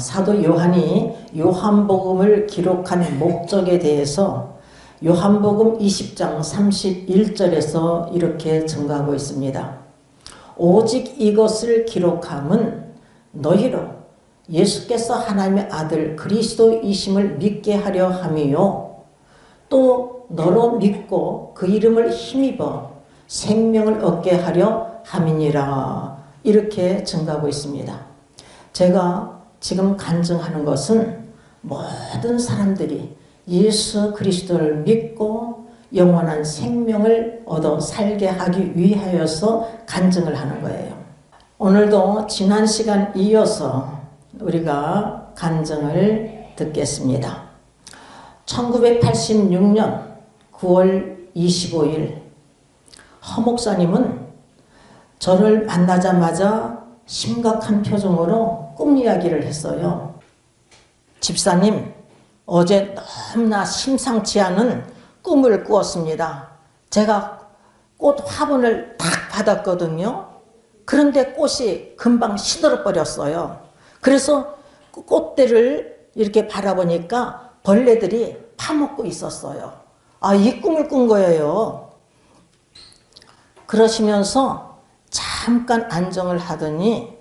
사도 요한이 요한복음을 기록한 목적에 대해서 요한복음 20장 31절에서 이렇게 증가하고 있습니다. 오직 이것을 기록함은 너희로 예수께서 하나님의 아들 그리스도이심을 믿게 하려 함이요. 또 너로 믿고 그 이름을 힘입어 생명을 얻게 하려 함이니라. 이렇게 증가하고 있습니다. 제가 지금 간증하는 것은 모든 사람들이 예수 그리스도를 믿고 영원한 생명을 얻어 살게 하기 위하여서 간증을 하는 거예요. 오늘도 지난 시간 이어서 우리가 간증을 듣겠습니다. 1986년 9월 25일 허 목사님은 저를 만나자마자 심각한 표정으로 꿈 이야기를 했어요. 집사님, 어제 너무나 심상치 않은 꿈을 꾸었습니다. 제가 꽃 화분을 딱 받았거든요. 그런데 꽃이 금방 시들어 버렸어요. 그래서 그 꽃대를 이렇게 바라보니까 벌레들이 파먹고 있었어요. 아, 이 꿈을 꾼 거예요. 그러시면서 잠깐 안정을 하더니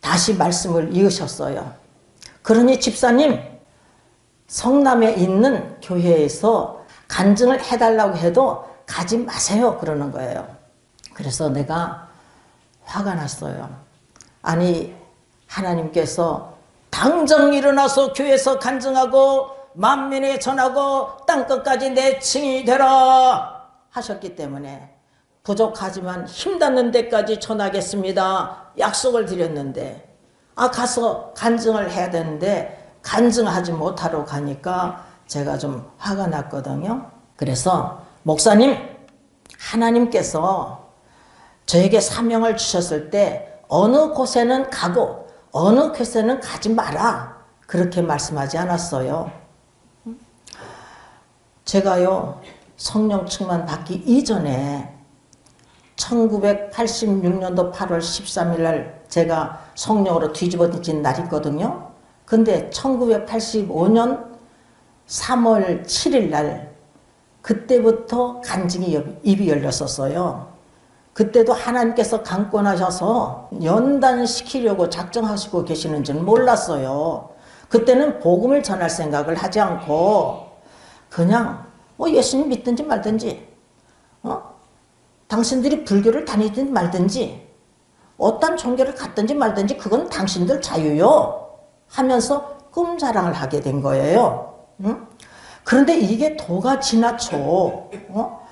다시 말씀을 이으셨어요. 그러니 집사님, 성남에 있는 교회에서 간증을 해달라고 해도 가지 마세요. 그러는 거예요. 그래서 내가 화가 났어요. 아니, 하나님께서 당장 일어나서 교회에서 간증하고 만민에 전하고 땅끝까지 내 칭이 되라 하셨기 때문에 부족하지만 힘 닿는 데까지 전하겠습니다. 약속을 드렸는데 아 가서 간증을 해야 되는데 간증하지 못하러 가니까 제가 좀 화가 났거든요. 그래서 목사님 하나님께서 저에게 사명을 주셨을 때 어느 곳에는 가고 어느 곳에는 가지 마라 그렇게 말씀하지 않았어요. 제가요 성령 충만 받기 이전에 1986년도 8월 13일 날 제가 성령으로 뒤집어진 날이거든요. 근데 1985년 3월 7일 날 그때부터 간증이 입이 열렸었어요. 그때도 하나님께서 강권하셔서 연단시키려고 작정하시고 계시는 줄 몰랐어요. 그때는 복음을 전할 생각을 하지 않고 그냥 뭐 예수님 믿든지 말든지 어? 당신들이 불교를 다니든 말든지 어떤 종교를 갖든지 말든지 그건 당신들 자유요 하면서 꿈자랑을 하게 된 거예요. 응? 그런데 이게 도가 지나쳐. 어?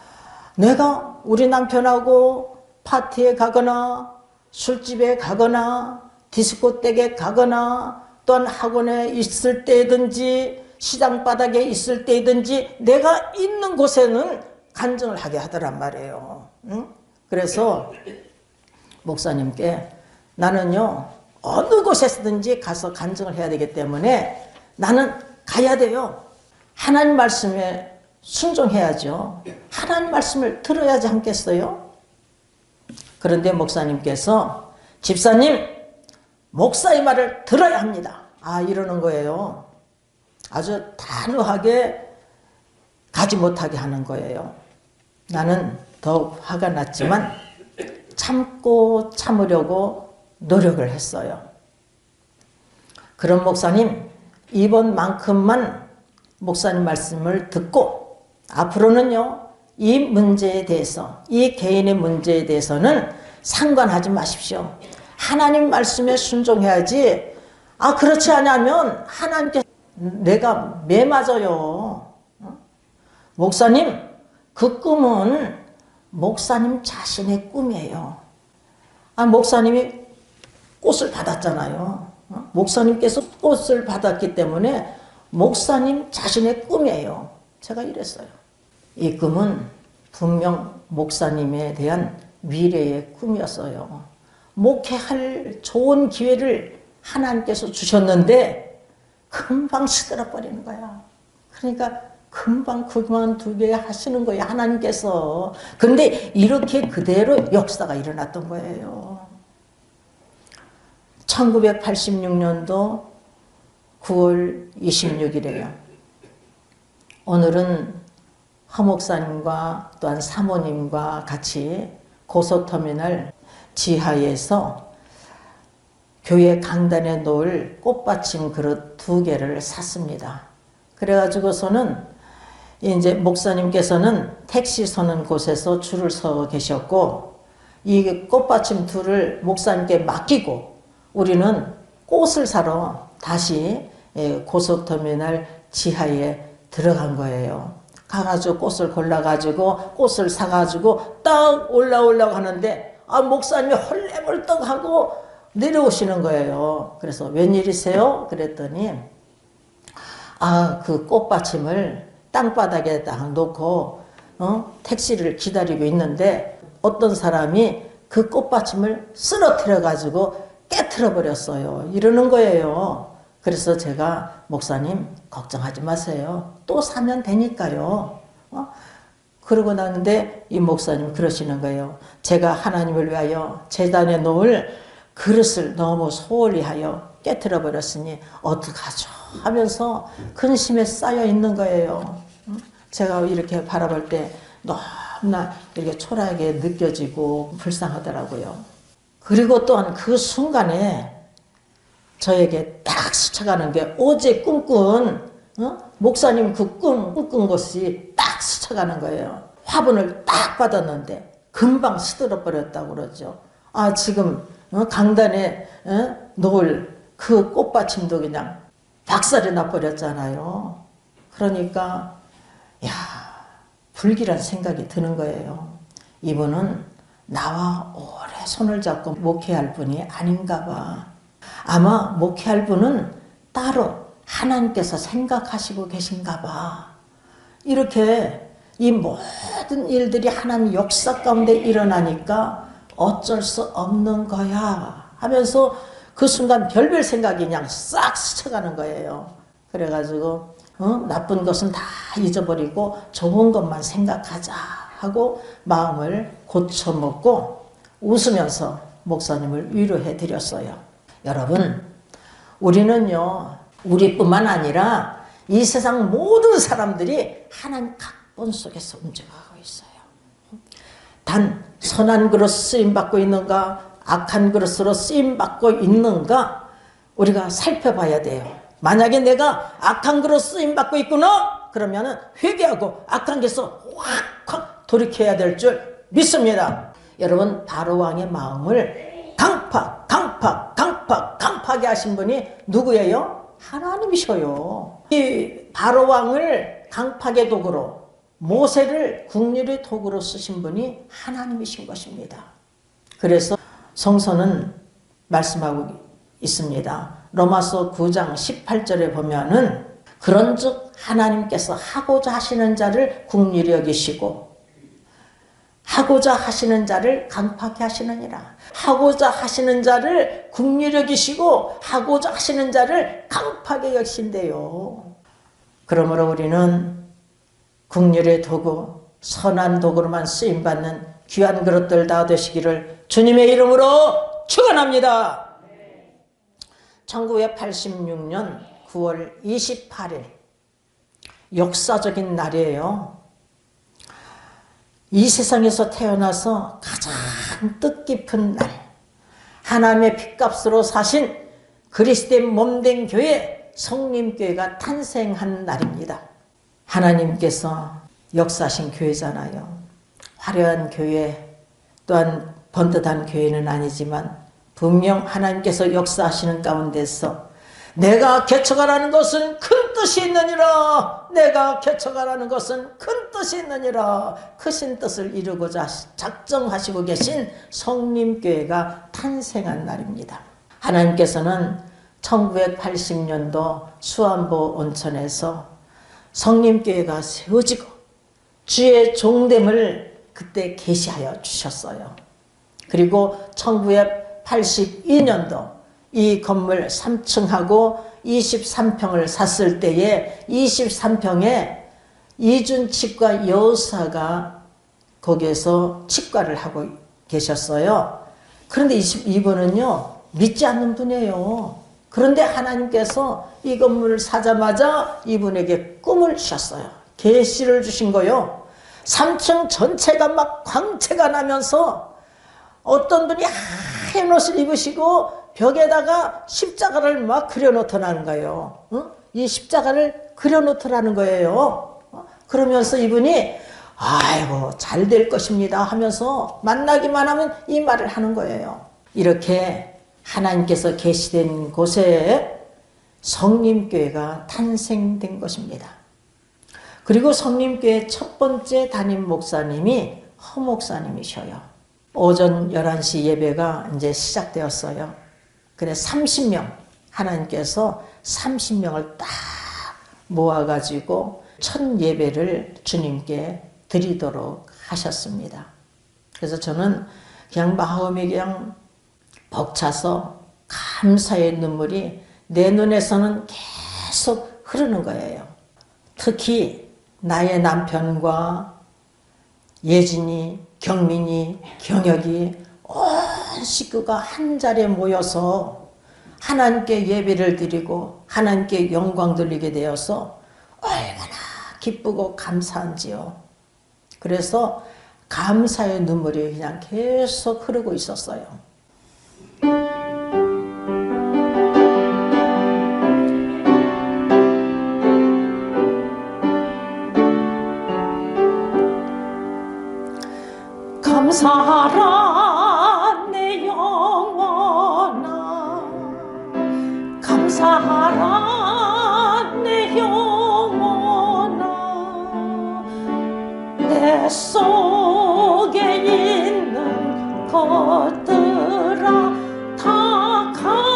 내가 우리 남편하고 파티에 가거나 술집에 가거나 디스코 댁에 가거나 또한 학원에 있을 때든지 시장 바닥에 있을 때든지 내가 있는 곳에는 간증을 하게 하더란 말이에요. 응? 그래서 목사님께 나는요 어느 곳에서든지 가서 간증을 해야 되기 때문에 나는 가야 돼요. 하나님 말씀에 순종해야죠. 하나님 말씀을 들어야지 않겠어요? 그런데 목사님께서 집사님 목사의 말을 들어야 합니다. 아 이러는 거예요. 아주 단호하게 가지 못하게 하는 거예요. 나는 더욱 화가 났지만 참고 참으려고 노력을 했어요. 그런 목사님, 이번만큼만 목사님 말씀을 듣고 앞으로는요, 이 문제에 대해서, 이 개인의 문제에 대해서는 상관하지 마십시오. 하나님 말씀에 순종해야지, 아, 그렇지 않으면 하나님께 내가 매 맞아요. 목사님, 그 꿈은 목사님 자신의 꿈이에요. 아, 목사님이 꽃을 받았잖아요. 어? 목사님께서 꽃을 받았기 때문에 목사님 자신의 꿈이에요. 제가 이랬어요. 이 꿈은 분명 목사님에 대한 미래의 꿈이었어요. 목회할 좋은 기회를 하나님께서 주셨는데 금방 시들어 버리는 거야. 그러니까 금방 그만두게 하시는 거예요. 하나님께서. 근데 이렇게 그대로 역사가 일어났던 거예요. 1986년도 9월 26일에요. 오늘은 허 목사님과 또한 사모님과 같이 고속터미널 지하에서 교회 강단에 놓을 꽃받침 그릇 두 개를 샀습니다. 그래가지고서는 이제 목사님께서는 택시 서는 곳에서 줄을 서 계셨고 이 꽃받침 둘을 목사님께 맡기고 우리는 꽃을 사러 다시 예, 고속터미널 지하에 들어간 거예요. 가가지고 꽃을 골라가지고 꽃을 사가지고 딱 올라오려고 하는데 아 목사님이 헐레벌떡하고 내려오시는 거예요. 그래서 웬일이세요? 그랬더니 아 그 꽃받침을 땅바닥에다 놓고 어? 택시를 기다리고 있는데 어떤 사람이 그 꽃받침을 쓰러뜨려 가지고 깨트려 버렸어요. 이러는 거예요. 그래서 제가 목사님 걱정하지 마세요. 또 사면 되니까요. 어? 그러고 나는데 이 목사님 그러시는 거예요. 제가 하나님을 위하여 재단에 놓을 그릇을 너무 소홀히 하여 깨뜨려 버렸으니 어떡하죠? 하면서 근심에 쌓여 있는 거예요. 제가 이렇게 바라볼 때 너무나 이렇게 초라하게 느껴지고 불쌍하더라고요. 그리고 또한 그 순간에 저에게 딱 스쳐가는 게 어제 꿈꾼 어? 목사님 그 꿈, 꿈꾼 것이 딱 스쳐가는 거예요. 화분을 딱 받았는데 금방 시들어 버렸다고 그러죠. 아 지금 어? 강단에 어? 놓을 그 꽃받침도 그냥 박살이 나버렸잖아요. 그러니까 야 불길한 생각이 드는 거예요. 이분은 나와 오래 손을 잡고 목회할 분이 아닌가 봐. 아마 목회할 분은 따로 하나님께서 생각하시고 계신가 봐. 이렇게 이 모든 일들이 하나님 역사 가운데 일어나니까 어쩔 수 없는 거야 하면서 그 순간 별별 생각이 그냥 싹 스쳐가는 거예요. 그래가지고 어? 나쁜 것은 다 잊어버리고 좋은 것만 생각하자 하고 마음을 고쳐먹고 웃으면서 목사님을 위로해 드렸어요. 여러분, 우리는요, 우리뿐만 아니라 이 세상 모든 사람들이 하나님 각본 속에서 움직여가고 있어요. 단 선한 그릇 쓰임 받고 있는가, 악한 그릇으로 쓰임 받고 있는가 우리가 살펴봐야 돼요. 만약에 내가 악한 그릇 쓰임 받고 있구나, 그러면은 회개하고 악한 것에서 확확 돌이켜야 될 줄 믿습니다. 여러분 바로 왕의 마음을 강팍, 강팍, 강팍, 강팍하게 하신 분이 누구예요? 하나님이셔요. 이 바로 왕을 강팍의 도구로 모세를 국률의 도구로 쓰신 분이 하나님이신 것입니다. 그래서 성서는 말씀하고 있습니다. 로마서 9장 18절에 보면은 그런즉 하나님께서 하고자 하시는 자를 국률이 여기시고 하고자 하시는 자를 강팍히 하시느니라. 하고자 하시는 자를 국률이 여기시고 하고자 하시는 자를 강팍히 여기신대요. 그러므로 우리는 국률의 도구, 선한 도구로만 쓰임받는 귀한 그릇들 다 되시기를 주님의 이름으로 축원합니다. 1986년 9월 28일 역사적인 날이에요. 이 세상에서 태어나서 가장 뜻깊은 날 하나님의 핏값으로 사신 그리스도의 몸된 교회 성림교회가 탄생한 날입니다. 하나님께서 역사하신 교회잖아요. 화려한 교회 또한 번듯한 교회는 아니지만 분명 하나님께서 역사하시는 가운데서 내가 개척하라는 것은 큰 뜻이 있느니라. 내가 개척하라는 것은 큰 뜻이 있느니라. 크신 뜻을 이루고자 작정하시고 계신 성림교회가 탄생한 날입니다. 하나님께서는 1980년도 수안보 온천에서 성림교회가 세워지고 주의 종됨을 그때 계시하여 주셨어요. 그리고 1982년도 이 건물 3층하고 23평을 샀을 때에 23평에 이준 치과 여사가 거기에서 치과를 하고 계셨어요. 그런데 이분은요, 믿지 않는 분이에요. 그런데 하나님께서 이 건물을 사자마자 이분에게 꿈을 주셨어요. 계시를 주신 거요. 3층 전체가 막 광채가 나면서 어떤 분이 하얀 옷을 입으시고 벽에다가 십자가를 막 그려놓더라는 거예요. 응? 이 십자가를 그려놓더라는 거예요. 어? 그러면서 이분이 아이고 잘 될 것입니다 하면서 만나기만 하면 이 말을 하는 거예요. 이렇게 하나님께서 계시된 곳에 성림교회가 탄생된 것입니다. 그리고 성림교회 첫 번째 담임 목사님이 허 목사님이셔요. 오전 11시 예배가 이제 시작되었어요. 그래 30명 하나님께서 30명을 딱 모아가지고 첫 예배를 주님께 드리도록 하셨습니다. 그래서 저는 그냥 마음이 그냥 벅차서 감사의 눈물이 내 눈에서는 계속 흐르는 거예요. 특히 나의 남편과 예진이, 경민이, 경혁이 온 식구가 한 자리에 모여서 하나님께 예배를 드리고 하나님께 영광 돌리게 되어서 얼마나 기쁘고 감사한지요. 그래서 감사의 눈물이 그냥 계속 흐르고 있었어요. 감사하라 내 영혼아. 감사하라 내 영혼아. 내 속에 있는 것들아 다 감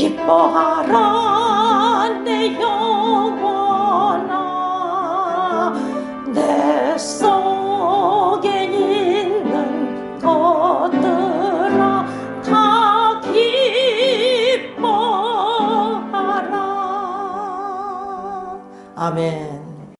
기뻐하라 내 영혼아. 내 속에 있는 것들아 다 기뻐하라. 아멘